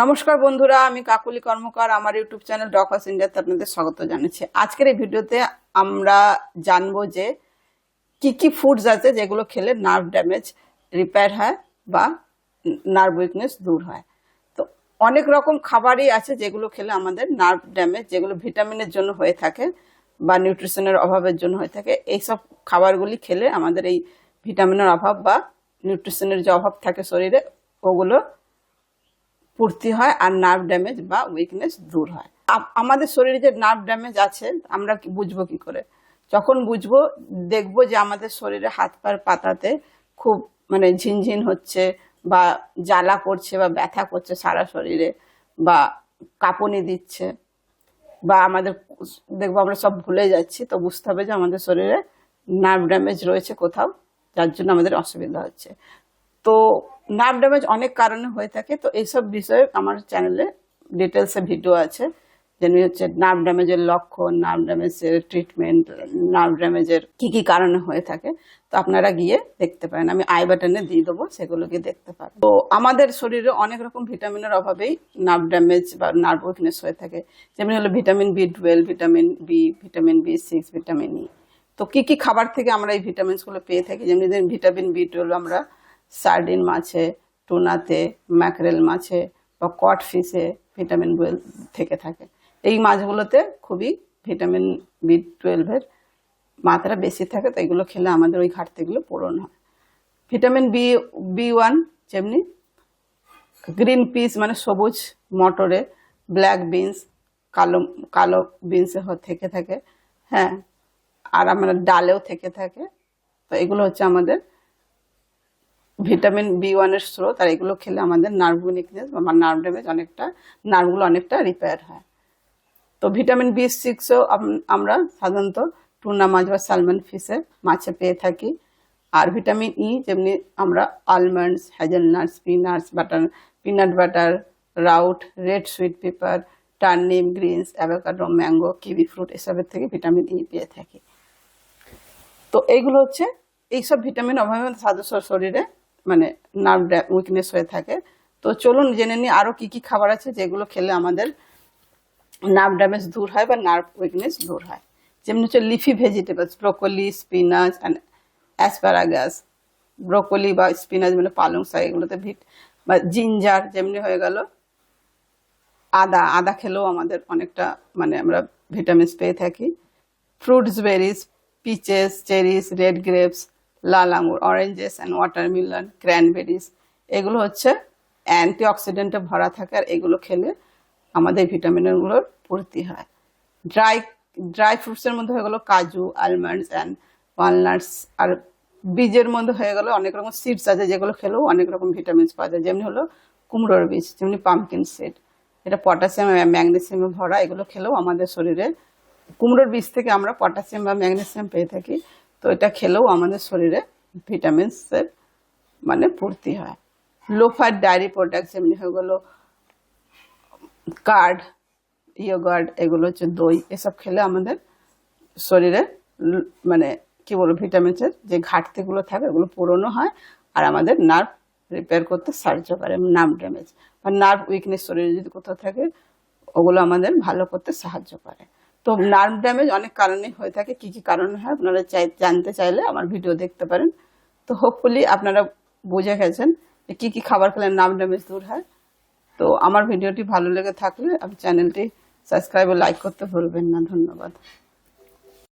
নমস্কার বন্ধুরা, আমি কাকুলি কর্মকার, আমার ইউটিউব চ্যানেল ডকাস ইন্ডিয়াতে আপনাদের স্বাগত জানাচ্ছি। আজকের এই ভিডিওতে আমরা জানব যে কি কি ফুডস আছে যেগুলো খেলে নার্ভ ড্যামেজ রিপেয়ার হয় বা নার্ভ উইকনেস দূর হয়। তো অনেক রকম খাবারই আছে যেগুলো খেলে আমাদের নার্ভ ড্যামেজ যেগুলো ভিটামিনের জন্য হয়ে থাকে বা নিউট্রিশনের অভাবের জন্য হয়ে থাকে, এইসব খাবারগুলি খেলে আমাদের এই ভিটামিনের অভাব বা নিউট্রিশনের যে অভাব থাকে শরীরে, ওগুলো পূর্তি হয় আর নার্ভ ড্যামেজ বা উইকনেস দূর হয়। আমাদের শরীরে যে নার্ভ ড্যামেজ আছে, আমরা বুঝব কি করে? যখন বুঝব, দেখব যে আমাদের শরীরে হাত পার পাতাতে খুব মানে ঝিনঝিন হচ্ছে বা জ্বালা করছে বা ব্যথা করছে সারা শরীরে বা কাঁপুনি দিচ্ছে বা আমাদের দেখব আমরা সব ভুলে যাচ্ছি, তো বুঝতে হবে যে আমাদের শরীরে নার্ভ ড্যামেজ রয়েছে কোথাও, যার জন্য আমাদের অসুবিধা হচ্ছে। তো নার্ভ ড্যামেজ অনেক কারণে হয়ে থাকে, তো এইসব বিষয়ে আমার চ্যানেলে ডিটেলসে ভিডিও আছে, যেমনি হচ্ছে নার্ভ ড্যামেজের লক্ষণ নার্ভ ড্যামেজের ট্রিটমেন্ট নার্ভ ড্যামেজের কী কী কারণে হয়ে থাকে, তো আপনারা গিয়ে দেখতে পারেন। আমি আই বাটনে দিয়ে দেবো সেগুলো গিয়ে দেখতে পারেন। তো আমাদের শরীরে অনেক রকম ভিটামিনের অভাবেই নার্ভ ড্যামেজ বা নার্ভ উইকনেস হয়ে থাকে, যেমনি হলো vitamin B twelve vitamin B vitamin B six vitamin E তো কী কী খাবার থেকে আমরা এই ভিটামিনসগুলো পেয়ে থাকি, যেমনি ভিটামিন বি টুয়েলভ আমরা সার্ডিন মাছে টুনাতে ম্যাকরেল মাছে বা কট ফিশে ভিটামিন টুয়েলভ থেকে থাকে। এই মাছগুলোতে খুবই ভিটামিন বি টুয়েলভের মাত্রা বেশি থাকে, তো এগুলো খেলে আমাদের ওই ঘাটতিগুলো পূরণ হয়। ভিটামিন বি বি ওয়ান যেমনি গ্রিন পিস মানে সবুজ মটরে ব্ল্যাক বিনস কালো কালো বিনসে থেকে থাকে। হ্যাঁ আর আমরা ডালেও থেকে থাকে। তো এগুলো হচ্ছে আমাদের ভিটামিন বি ওয়ানের স্রোত, আর এগুলো খেলে আমাদের নার্ভ উইকনেস বা নার্ভ ড্যামেজ অনেকটা নার্ভগুলো অনেকটা রিপেয়ার হয়। তো ভিটামিন বি সিক্সও আমরা সাধারণত টুনা মাছ বা সালমন ফিশে মাছে পেয়ে থাকি। আর ভিটামিন ই যেমনি আমরা almonds hazelnuts peanuts butter peanut butter route red sweet pepper turnip greens avocado mango kiwi fruit এসবের থেকে ভিটামিন ই পেয়ে থাকি। তো এইগুলো হচ্ছে, এইসব ভিটামিন অভাবে সদস্য শরীরে মানে নার্ভ উইকনেস হয়ে থাকে। তো চলুন জেনে নিই আরও কি কি খাবার আছে যেগুলো খেলে আমাদের নার্ভ ড্যামেজ দূর হয় বা নার্ভ উইকনেস দূর হয়। যেমন হচ্ছে leafy vegetables, broccoli, spinach and asparagus broccoli বা স্পিনাচ মানে পালং শাক, এগুলোতে ভিট বা জিঞ্জার যেমনি হয়ে গেল। আদা আদা খেলেও আমাদের অনেকটা মানে আমরা ভিটামিনস পেয়ে থাকি। Fruits berries peaches cherries red grapes লাল আঙুর অরেঞ্জেস অ্যান্ড ওয়াটারমেলন ক্র্যানবেরিজ এগুলো হচ্ছে অ্যান্টি অক্সিডেন্টে ভরা থাকে আর এগুলো খেলে আমাদের ভিটামিনগুলোর পূর্তি হয়। ড্রাই ড্রাই ফ্রুটসের মধ্যে হয়ে গেলো কাজু আলমন্ডস অ্যান্ড ওয়ালনাটস আর বীজের মধ্যে হয়ে গেলো অনেক রকম সিডস আছে যেগুলো খেলেও অনেক রকম ভিটামিনস পাওয়া যায়। যেমনি হলো কুমড়োর বীজ, যেমনি পামকিন সিড এটা পটাশিয়াম ম্যাগনেসিয়ামে ভরা, এগুলো খেলেও আমাদের শরীরে কুমড়োর বীজ থেকে আমরা পটাশিয়াম বা ম্যাগনেসিয়াম পেয়ে থাকি। তো এটা খেলেও আমাদের শরীরে ভিটামিনসের মানে পূর্তি হয়। লোফার ডায়েরি প্রোডাক্ট যেমনি হয়ে গেলো, কার্ড, ইয়োগার্ড, এগুলো হচ্ছে দই, এসব খেলে আমাদের শরীরে মানে কি বলব ভিটামিনসের যে ঘাটতিগুলো থাকে ওগুলো পূরণও হয় আর আমাদের নার্ভ রিপেয়ার করতে সাহায্য করে নার্ভ ড্যামেজ বা নার্ভ উইকনেস শরীরে যদি কোথাও থাকে, ওগুলো আমাদের ভালো করতে সাহায্য করে। তো নার্ভ ড্যামেজ অনেক কারণে হয়ে থাকে। কি কি কারণে হয় আপনারা চাই, জানতে চাইলে আমার ভিডিও দেখতে পারেন। তো হোপফুলি আপনারা বুঝে গেছেন যে কী কী খাবার খেলে নার্ভ ড্যামেজ দূর হয়। তো আমার ভিডিওটি ভালো লেগে থাকলে আপনি চ্যানেলটি সাবস্ক্রাইব ও লাইক করতে ভুলবেন না। ধন্যবাদ।